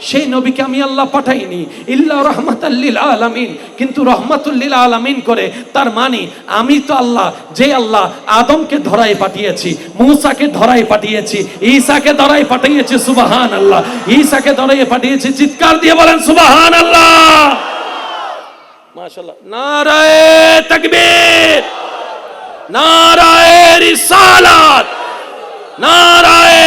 সেই নবীকে আমি আল্লাহ পাঠাইনি। ইল্লা রহমাতাল্লিল আলামিন। কিন্তু রহমাতুল্লিল আলামিন করে, তার মানে আমি তো আল্লাহ, যে আল্লাহ আদমকে ধরাই পাঠিয়েছি, মূসাকে ধরাই পাঠিয়েছি, ঈসাকে ধরাই পাঠিয়েছি আল্লাহ ঈসাকে ধরাই পাঠিয়েছি, চিৎকার দিয়ে বলেন সুবাহান আল্লাহ মাশাআল্লাহ। নারায়ে তাকবীর। নারায়ে রিসালাত। নারায়ে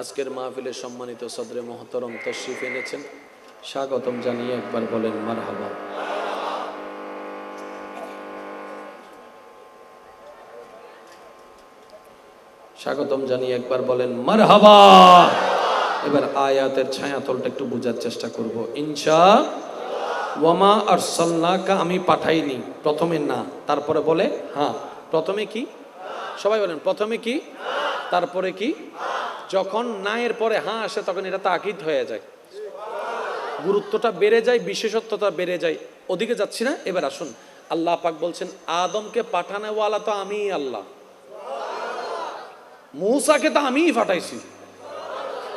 আজকের মাহফিলে সম্মানিত সদরে মহতরম তশরিফ এনেছেন। স্বাগতম জানিয়ে একবার বলেন মারহাবা। স্বাগতম জানিয়ে একবার বলেন মারহাবা। এবার আয়াতের ছায়াতলটা একটু বোঝার চেষ্টা করব। ইনশা ওয়ামা আর সল্লাকা আমি পাঠাইনি। প্রথমে না, তারপরে বলে হ্যাঁ। প্রথমে কি? সবাই বলেন, প্রথমে কি? তারপরে কি? যখন না এর পরে হ্যাঁ আসে, তখন এটা তাকিদ হয়ে যায়। গুরুত্বটা বেড়ে যায়, বিশেষত্বটা বেড়ে যায়। ওদিকে যাচ্ছি না, এবার আসুন। আল্লাহ পাক বলছেন, আদমকে পাঠানোওয়ালা তো আমি আল্লাহ। মূসাকে তো আমিই পাঠাইছি।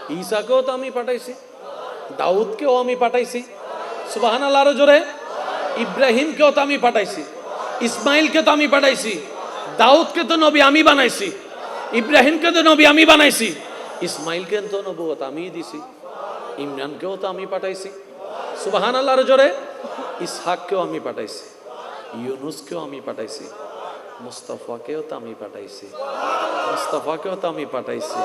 ঈসাকেও তো আমি পাঠাইছি। দাউদকেও আমি পাঠাইছি। সুবাহান আল্লাহর জোরে। ইব্রাহিমকেও তো আমি পাঠাইছি। ইসমাইলকে তো আমি পাঠাইছি। দাউদকে তো নবী আমি বানাইছি। ইব্রাহিমকে তো নবী আমি বানাইছি। ইসমাইলকে তো নবুয়ত আমি দিছি। ইমরানকেও তো আমি পাঠাইছি। সুবাহান আল্লাহর জোরে ইসহাককেও আমি পাঠাইছি। ইউনুসকেও আমি পাঠাইছি। মুস্তাফাকেও তো আমি পাঠাইছি। মুস্তাফাকেও তো আমি পাঠাইছি।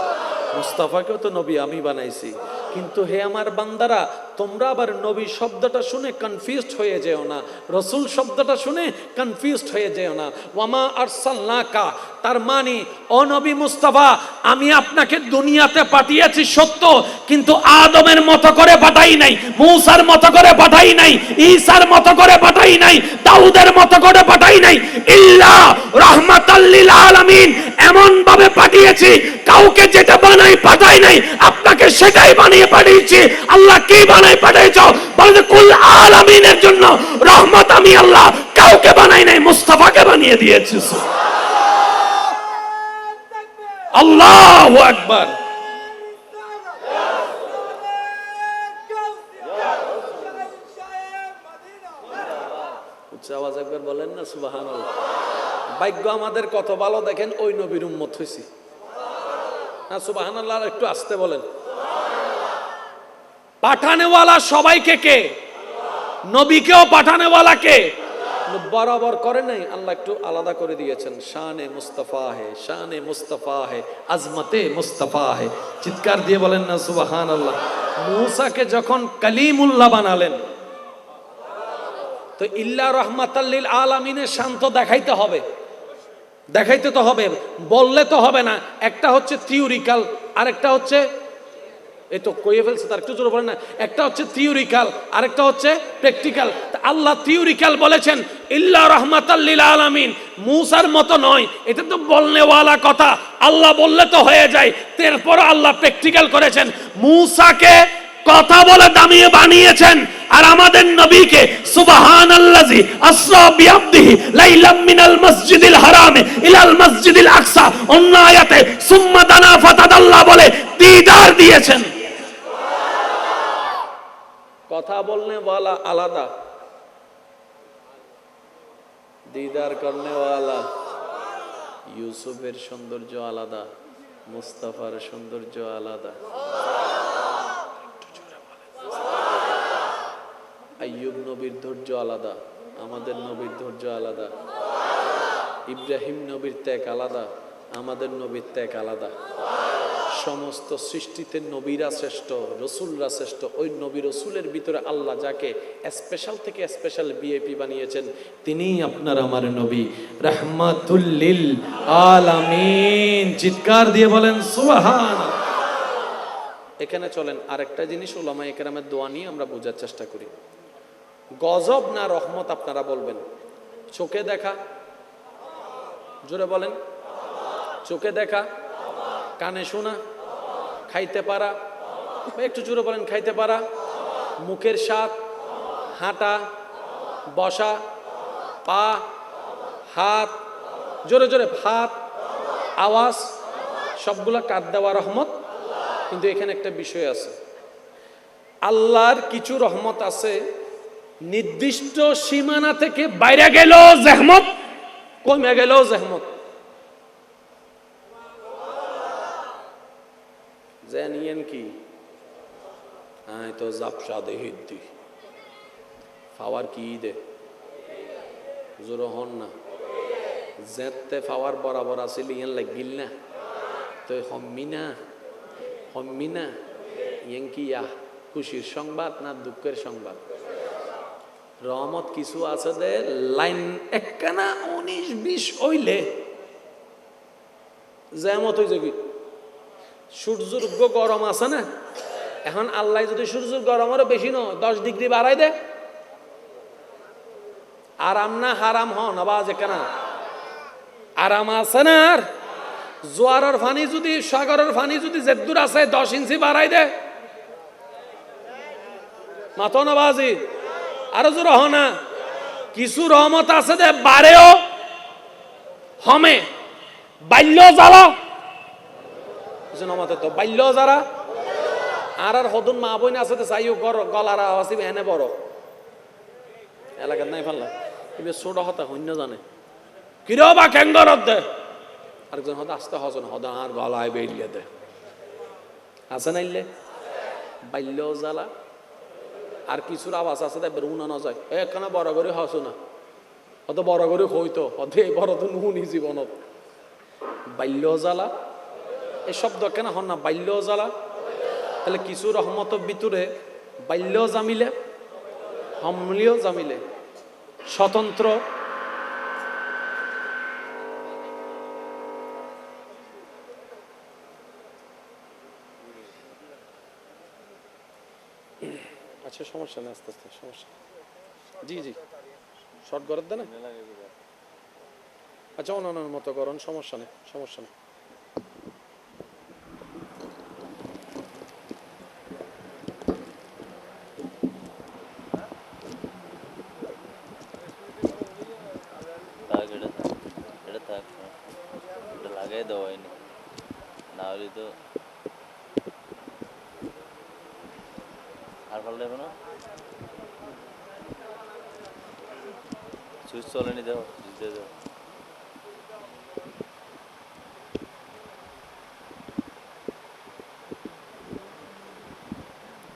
মুস্তাফাকেও তো নবী আমি বানাইছি। কিন্তু হে আমার বান্দারা, তোমরা আবার নবী শব্দটা শুনে কনফিউজড হয়ে যেও না, রসুল শব্দটা শুনে কনফিউজড হয়ে যেও না। ওয়ামা আরসালনাকা, তার মানে ও নবী মুস্তাফা, আমি আপনাকে দুনিয়াতে পাঠিয়েছি সত্য, কিন্তু আদমের মতো করে পাঠাই নাই, মূসার মতো করে পাঠাই নাই, ঈসার মতো করে পাঠাই নাই, দাউদের মতো করে পাঠাই নাই, ইল্লা রাহমাতাল্লিল আলামিন এমন ভাবে পাঠিয়েছি, কাউকে যেটা বানাই, পাঠাই নাই, আপনাকে সেটাই বানিয়ে পাঠিয়েছি। আল্লাহ কি বানাই পাঠিয়েছ? বলে কুল আলামিনের জন্য রহমত আমি আল্লাহ কাউকে বানাই নাই, মুস্তাফাকে বানিয়ে দিয়েছি। আল্লাহ আকবার। উচ্চ আওয়াজ একবার বলেন না সুবাহান ভাগ্য আমাদের কত ভালো, দেখেন ওই নবীর উম্মত হয়েছি না সুবাহান আল্লাহ একটু আসতে বলেন। পাঠানেওয়ালা সবাইকে কে? নবীকেও পাঠানেওয়ালা কে? বরাবর করে নাই, আল্লাহ একটু আলাদা করে দিয়েছেন। শানে মুস্তফা হে, শানে মুস্তফা হে, আজমতে মুস্তফা হে। চিৎকার দিয়ে বলেন না সুবাহান আল্লাহ মূসাকে যখন কালিমুল্লাহ বানালেন তো ইল্লা রহমাতাল্লিল আলামিনের শান্ত দেখাইতে হবে। দেখাইতে তো হবে, বললে তো হবে না। একটা হচ্ছে থিওরিক্যাল আরেকটা হচ্ছে এই তো কইয়ে ফেলছে তার, একটু জোরে না। একটা হচ্ছে থিওরিক্যাল আরেকটা হচ্ছে প্র্যাকটিক্যাল আল্লাহ থিওরিক্যাল বলেছেন, ইল্লা রহমাতাল্লিল আলামিন, মুসার মতো নয়। এটা তো বলনেওয়ালা কথা। আল্লাহ বললে তো হয়ে যায়। তারপর আল্লাহ প্র্যাকটিক্যাল করেছেন। মুসাকে কথা বলে দামিয়ে বানিয়েছেন। আর আমাদের নবীকে আসরা লাইলাম মিনাল মসজিদিল ইলাল মসজিদিল আকসা। অন্য আয়াতে সুম্মা দানা ফাতাদাল্লাহ বলে দিদার দিয়েছেন। কথা বলনে ওয়ালা আলাদা। দিদার করনে ওয়ালা। ইউসুফের সৌন্দর্য আলাদা, মুস্তাফার সৌন্দর্য আলাদা। নবীর ধৈর্য আলাদা, আমাদের নবীর ধৈর্য আলাদা। ইব্রাহিম নবীর ত্যাগ আলাদা, আমাদের নবীর ত্যাগ আলাদা। সমস্ত সৃষ্টিতে নবীরা শ্রেষ্ঠ, রসুলরা শ্রেষ্ঠ, ওই নবী রসুলের ভিতরে আল্লাহ যাকে স্পেশাল থেকে স্পেশাল বিএপি বানিয়েছেন, তিনিই আপনার আমার নবী। রহমাতুল্লিল আলামিন। চিৎকার দিয়ে বলেন সুবহান এখানে চলেন, আরেকটা জিনিস ওলামা একরামের দোয়া নিয়ে আমরা বোঝার চেষ্টা করি। গজব না রহমত আপনারা বলবেন? চোখে দেখা। জোরে বলেন। চোখে দেখা। কানে শোনা। খাইতে পারা। একটু জোরে বলেন, খাইতে পারা। মুখের স্বাদ। হাঁটা। বসা। পা। হাত। জোরে জোরে, হাত। আওয়াজ। সবগুলা কাট দেওয়া রহমত। কিন্তু এখানে একটা বিষয় আছে। আল্লাহর কিছু রহমত আছে, নির্দিষ্ট সীমানা থেকে বাইরে গেল জহমত, কমে গেল জহমত। জানিয়েন কি? আয় তো জাপসা দে হিদ্দি। ফাওয়ার কি দে? জোর হন না। জেতে ফাওয়ার বরাবর আছিল ইয়ান লাগিল না। তো হম্মি না হম্মি না ইয়ান খুশির সংবাদ না দুঃখের সংবাদ? রহমত কিছু আছে দে, লাইন একখানা উনিশ বিশ হইলে যেমত হয়ে যাবি। সূর্যর গরম আছে না? এখন আল্লাহ যদি সূর্যের গরম আরও বেশি ন, দশ ডিগ্রি বাড়াই দে। আরাম না হারাম হন আবাজ এখানে আরাম আছে না আর? জোয়ারের ফানি যদি, সাগরের ফানি যদি যেদূর আছে, দশ ইঞ্চি বাড়াই দে। মাথো না বাজি আরও জোর হ না। কিছু রহমত আছে দে, বাড়েও। হমে। বাল্য জ্বালা। জনমতে তো বাল্য যারা আর আর হদুন মা বইন আছে তো চাইও গলার আওয়াজ এনে বড়। এলাকার নাই ফাল্লা। এবার ছোট হতা শূন্য জানে। কিরো বা কেঙ্গরত দে। আরেকজন হদা, আস্তে হজন হদা, আর গলায় বেরিয়ে দে। আছে নাইলে বাল্য জ্বালা। আর কিছুর আওয়াজ আছে দে বেরুনা না যায় এখানে বড় করে হসো না অত বড় করে হইতো এই বড় তো নুনি জীবনত। বাল্য জ্বালা। এই শব্দ কেন হন না? বাল্য জ্বালা। তাহলে কিছু রহমত ভিতরে বাল্য জামিলে হমলীয় জামিলে। স্বতন্ত্র আচ্ছা সমস্যা নেই, আস্তে আস্তে, সমস্যা জি জি। শর্ট করার দেন আচ্ছা অন্যান্য মতো করুন সমস্যা নেই সমস্যা নেই। লাগাই দেওয়া না। তো আর ভালো লাগবে না? সুইচ চলেনি দাও সুইচ দিয়ে দাও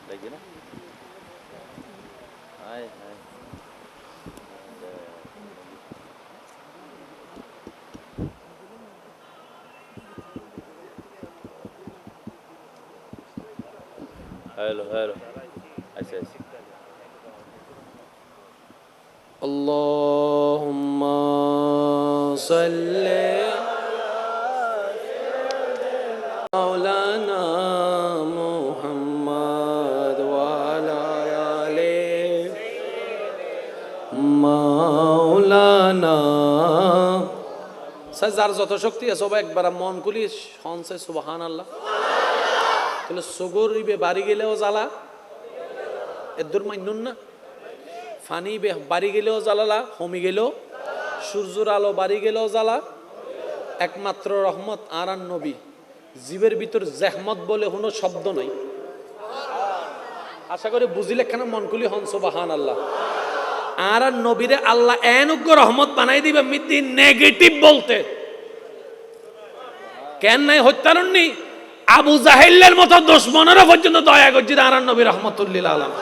লাগছে না স্যার যার যত শক্তি আছে, সবাই একবার মন খুলি হনসে সুবাহান আল্লাহ তাহলে সগর ইবে বাড়ি গেলেও জ্বালা এদুর মান্যন না? ফানি বে- বাড়ি গেলেও জ্বালালা, হমি গেলেও, সূর্যর আলো বাড়ি গেলেও জ্বালা, একমাত্র রহমত আর নবী। জীবের ভিতর জেহমত বলে কোনো শব্দ নাই। আশা করি বুঝিলে কেন মন খুলি হন সুবাহান আল্লাহ আর নবীরে আল্লাহ এনুগ্য রহমত বানাই দিবে মিতি নেগেটিভ বলতে। কেন নাই হত্যারণ? নি আবু জাহিল্লের মতো দুশ্মনেরও পর্যন্ত দয়া করছি আর নবী রহমতুল্লিল আলম।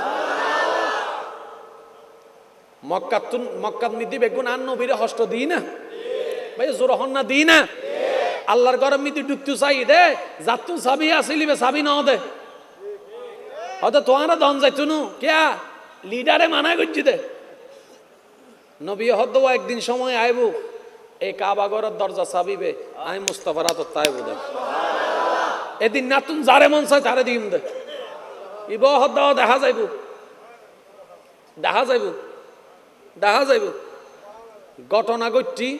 মক্কাতুন মক্কাত মিদি বেগুন আর নবীরে হস্ত দিই না। ভাই জোর হন না দিই না। আল্লাহর গরম মিতি ডুকতু চাই দে। যাতু সাবি আসিলিবে সাবি ন দে। হয়তো তোমারা দন যাইতো নু কেয়া? লিডারে মানা করছি দে। নবী হদ্দ একদিন সময় আইব, এই কাবাগরের দরজা চাবিবে আমি মুস্তফার হাতত তাইব দে এদিন নাতুন যারে মন চাই তারে দিম দে। ইব হদ্দ দেখা যাইব। দেখা যাইব। দেখা যাইব। ঘটনা ঘটছি,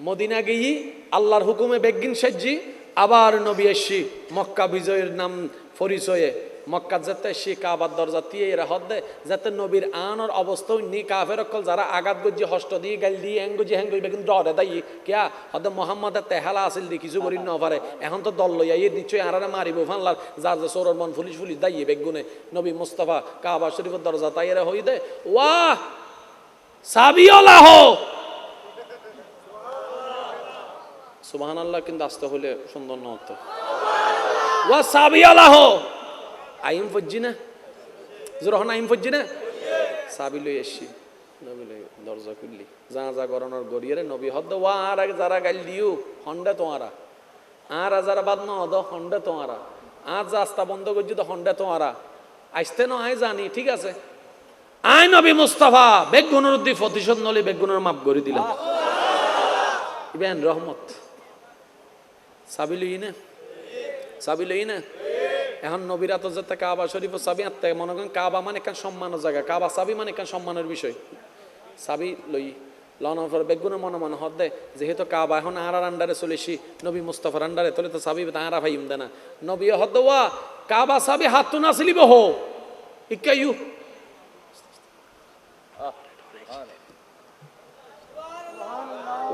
মদিনা গিয়ে আল্লাহর হুকুমে বেগিন সেজি আবার নবী এসছি, মক্কা বিজয়ের নাম পরিচয়ে। মক্কা যেতে সে কাবার দরজা দিয়ে এরা হদ্দে যাতে নবীর আনর অবস্থাও নি কাফের অকল যারা আঘাত গজি হস্ত দিয়ে, গাল দিয়ে এঙ্গুজি হ্যাঙ্গুজি বেগিন ডরে দাই কিয়া? হদে মোহাম্মদের তেহালা আছিল দি, কিছু করি ন পারে এখন তো দল লইয়া ইয়ে নিশ্চয়ই আরারে মারিব ফানলার। যার যে সৌরর মন ফুলিশ ফুলিশ দাইয়ে বেগুনে নবী মুস্তফা কাবা শরীফের দরজা তাই এরা হই দে। ওয়াহ! সাবিওলা হো! সুবাহান আল্লাহ কিন্তু আসতে হলে সুন্দর না হতো। ওয়া সাবিয়ালা হো! আইম ফজ্জি না যখন আইম ফজ্জি না সাবি লই এসছি দরজা খুললি। যা যা গরনের গড়িয়ে নবী হদ ওয়া আর, যারা গাইল দিও, হন্ডে তোমারা আর। যারা বাদ ন হদ, হন্ডে তোমারা আর। যা আস্তা বন্ধ করছি তো হন্ডে তোমারা আসতে ন আয় জানি, ঠিক আছে? আয় নবী মুস্তাফা, বেগুনের উদ্দি প্রতিশোধ নলি, বেগুনের মাপ করে দিলাম। ইবেন রহমত। সাবি লই না? সাবি লই না? এখন নবীরা তো কাবা শরীফ ও সাবি আত্মা, মনে করেন কাবা মানে একটা সম্মানের জায়গা? কাবা সাবি মানে একটা সম্মানের বিষয়? সাবি লই লনার পর মনে মনে হদ দে, যেহেতু কাবা এখন আরার আন্ডারে চলেছি নবী মুস্তফার আন্ডারে তোলে তো সাবি আরা ভাই দে না নবী হদ ওয়া, কাবা সাবি হাত তো নাসিলিব হো ইকাইউ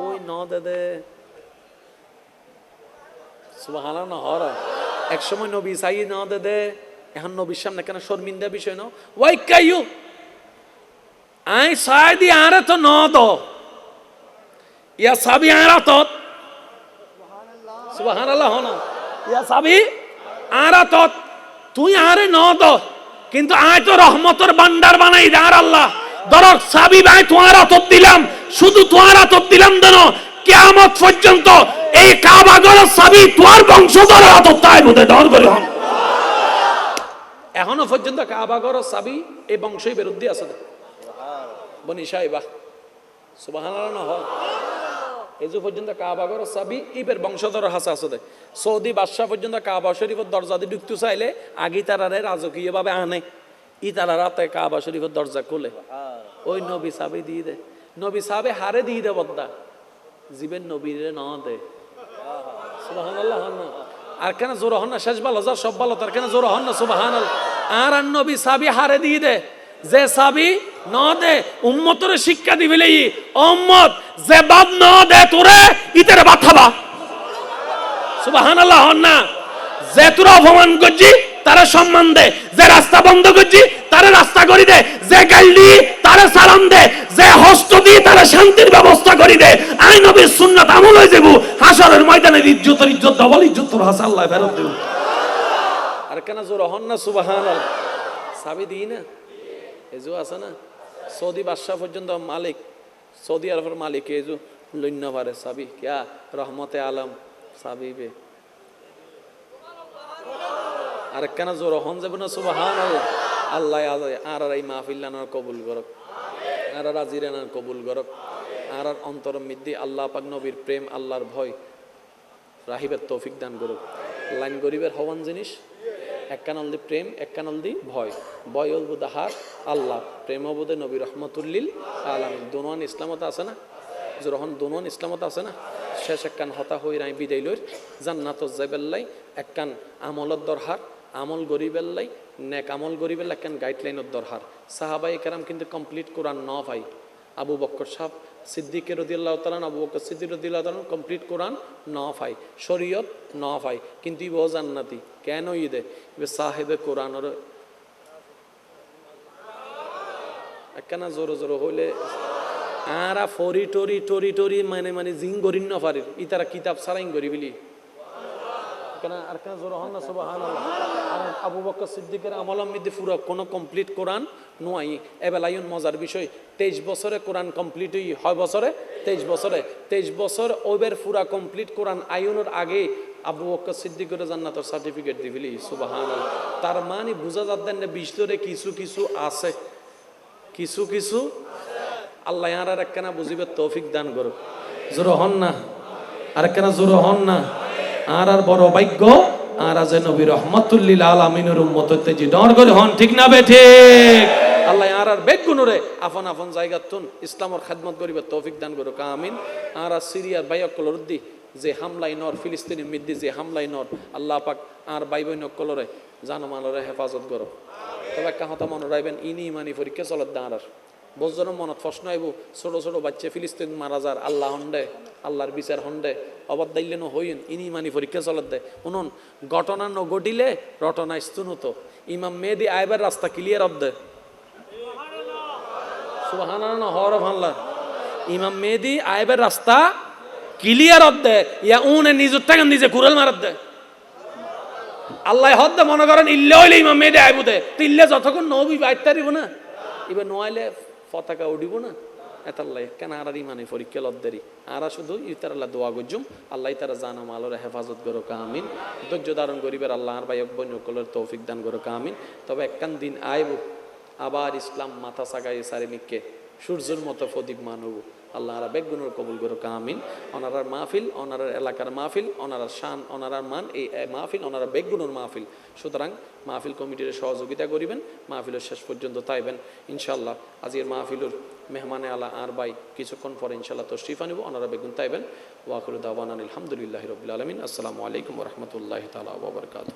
ওই ন দে সুবহানাল্লাহ না হর। এক সময় নবী সাই ন দে এখন নবীর সামনে কেন শর্মিন্দা বিষয় ন? ওয়াই কাইউ আই আরে তো ন দো। ইয়া সাবি তো। সুবহানাল্লাহ হন ইয়া সাবি তো। তুই আরে ন দো। কিন্তু আয় তো রহমতের বান্ডার বানাই দে, আর আল্লাহ। দরক সাবি ভাই তোমার আতত দিলাম। শুধু তোমার আতত দিলাম দেন কেয়ামত পর্যন্ত এই কাবাগর সাবি তোমার বংশধর আতত তাই বোধে ডর করে। হন এখনও পর্যন্ত কাবাগর সাবি এই বংশই বিরুদ্ধে আছে। বনি সাহেবা সুবাহান হয়? এজু পর্যন্ত কাবাগর সাবি ইবের বংশধর হাসা আছে। সৌদি বাদশাহ পর্যন্ত কাবা শরীফের দরজা দিয়ে ঢুকতে চাইলে আগে তারারে রাজকীয়ভাবে আনে। ই তারা রাতে কাবা শরীফের দরজা খুলে। ওই নবী সাবে দিয়ে দে। নবী সাবে হারে দিয়ে দে বদ্দা জীবের নবীরে ন দে। আর কেন জোর হন না? শেষ ভালো যা সব ভালো তার কেন জোর হন না? সুবাহান আর আর নবী সাবি হারে দিয়ে দে। যে সাবি ন দে, উম্মতরে শিক্ষা দিবিলে ই উম্মত, যে বাপ ন দে তোরে, ইতের বাথাবা সুবহানাল্লাহ, হন না। যে তোরা অপমান করছি তারা সম্মান দে, যে রাস্তা বন্ধ করছি, তারা রাস্তা করি দে, যে দি তারা সালাম দে, যে হস্ত দি তারা শান্তির ব্যবস্থা করি দে। আই নবীর সুন্নাত আমল হয়ে যাব। হাসরের ময়দানে ইজ্জতের ইজ্জত ডবল ইজ্জত, তোর হাসা আল্লাহ ফেরত দেব। আর কেন জোর হন না সুবাহান সাবি দিই না? এজু আছে না? সৌদি বাদশাহ পর্যন্ত মালিক। সৌদি আরবের মালিক এজু। লইন্য পারে সাবি। কিয়া? রহমতে আলম সাবি বে আর কেন জোর হন যাব না? সুবাহান আল্লাহ আল্লাহ আর আর এই মাহফিল্লানার কবুল করক। আর আর আজিরানার কবুল করক। আর আর অন্তর মিদ্দি আল্লাহ পাক নবীর প্রেম, আল্লাহর ভয় রাহিবের তৌফিক দান করুক। লাইন গরিবের হওয়ান জিনিস, এক কানল দি প্রেম, এক কানল দি ভয়। ভয় হলবুদ হার আল্লাহ, প্রেম হবুদে নবী রহমতুল্লিল আলম দোনোয়ান ইসলামত আছে না? যখন দোনোয়ান ইসলামত আছে না? শেষ একখান হতা হই রাই বিদায় লইর। জান্নাত যাইবেল্লাই একখান আমলত দরহার। আমল গরিবেল্লাই নেক আমল গরিবেল্লা কেন গাইডলাইনের দরহার? সাহাবাই কেরাম কিন্তু কমপ্লিট কোরআন ন পাই আবু বক্কর সাহ সিদ্দিকের রদিয়াল্লাহ তালান আবু বক্কর সিদ্দিক রদিয়াল্লাহ তালান কমপ্লিট কোরআন ন পাই শরীয়ত ন পাই কিন্তু ইবো জান্নাতি, কেন ইদে ইবে সাহেবে কোরআনের একখানা জোরো জোরো হইলে, আরা ফরি টরি টরি টরি মানে মানে জিং গরিন ই তারা কিতাব সারাইন গরি বলি কেন? আর কেন জোর হন আবু বকর সিদ্দিকের আমলাম মধ্যে পুরো কোনো কমপ্লিট কোরআন নোয়াই। এবেলায়ন মজার বিষয়, তেইশ বছরে কোরআন কমপ্লিট হয় বছরে? তেইশ বছরে। তেইশ বছর ওবের পুরা কমপ্লিট কোরআন আয়নের আগে আবু বকর সিদ্দিকের জান্নাতের সার্টিফিকেট দিবিলি সুবহানাল্লাহ। তার মানে বুঝা যাচ্ছেন না ভিতরে কিছু কিছু আছে। কিছু কিছু আল্লাহ আর একখানা বুঝিবে, তৌফিক দান করুক। জোর হন না? আর একখানা জোর হন না? আর আর বড় ভাগ্য, আর আজ নবী রহমতুল্লিল আলমিনের উম্মত তেজি ডর হন, ঠিক না বে আল্লাহ আর আর বেগ গুণরে আফন আফন জায়গা তুন, ইসলামর খাদমত করিবে তৌফিক দান করুক, আমিন। আর আর সিরিয়ার বাইকল রুদ্দি যে হামলাই নর ফিলিস্তিনি মিদ্দি যে হামলাই নর, আল্লাহ পাক আর বাই বৈন কলরে জানমালরে হেফাজত করো তবে কথা মনে রাখবেন ইনি ইমানি পরীক্ষা চলত দাঁড়ার বজর মনত প্রশ্ন আইব, ছোট ছোট বাচ্চা ফিলিস্তিন মারা যার, আল্লাহ হন্ডে, আল্লাহর বিচার হন্ডে অবাদ দাইলে ন হইন ইনি ইমানি পরীক্ষা চলত দে উনুন ঘটনা ন ঘটিলে রটনা স্তুন হতো ইমাম মেহেদি আইবার রাস্তা ক্লিয়ার অব দে। সুবাহানা না হর ভাল্লা ইমাম মেহেদি আইবার রাস্তা ক্লিয়ার অব দে। ইয়া উনে নিজের টাকা নিজে কুড়াল মারাত দে। আল্লাহ হদ মনে করেন, ইল্লে হইলে ইমাম মেয়েদে আইব দে। তো ইল্লে যতক্ষণ নবী বাইর তারিব না, এবার নোয়াইলে পতাকা উঠিব না? এতাল্লাই কেন আর ইমানে পরীক্ষা লদ্দারি আর শুধু ইতার আল্লাহ দোয়া গজুম আল্লাহ তারা জানা মালোর হেফাজত করো কামিন ধৈর্য ধারণ গরিবের আল্লাহ, আর ভাই অব্বনকলের তৌফিক দান করো কামিন তবে একখান দিন আইব। আবার ইসলাম মাথা সাগাই সারিমিককে। সূর্যের মতো প্রদীপ মানব। আল্লাহ আর বেগুনের কবুল করো কামিন ওনারার মাহফিল, অনারার এলাকার মাহফিল ওনারার শান ওনারার মান, এই মাহফিল ওনারা বেগুনের মাহফিল। সুতরাং মাহফিল কমিটির সহযোগিতা করিবেন, মাহফিলের শেষ পর্যন্ত তাইবেন। ইনশাল্লাহ আজকের মাহফিলুর মেহমানে আল্লাহ আর বাই কিছুক্ষণ পরে ইনশাল্লাহ তশরিফ আনিব ওনারা বেগুন তাইবেন। ওয়াকুল দাওয়ান আলহামদুলিল্লাহ রবিল আলমিন। আসসালামু আলাইকুম রহমতুল্লাহ তালা ওবরকাত